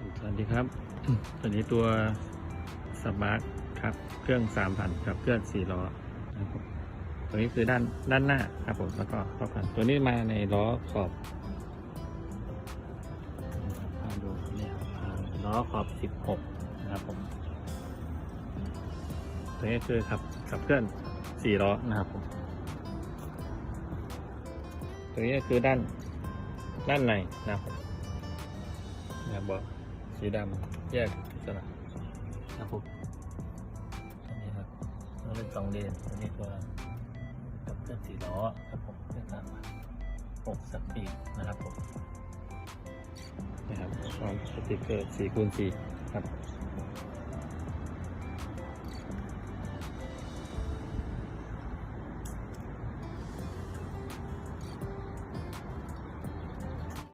ครับ ตัวนี้ตัวสมาร์ทครับ เครื่องสามพันครับเครื่องสี่ล้อนะครับผมตัวนี้คือด้านด้านหน้าครับผมแล้วก็ครอบพันตัวนี้มาในล้อขอบมาดูเนี่ยอ่าล้อขอบสิบหกนะครับผมตัวนี้คือขับขับเคลื่อนสี่ล้อนะครับผมตัวนี้คือด้านด้านในนะครับผมนะครับเบอก สีดำแยกอิสระนะครับผมตัวนี้ครับตัวนี้สองเลนตัวนี้ตัวขับเคลื่อนสี่ล้อครับผมเป็นตามหกสปีดนะครับผมนะครับพร้อมสติกเกอร์สี่คูณสี่ครับ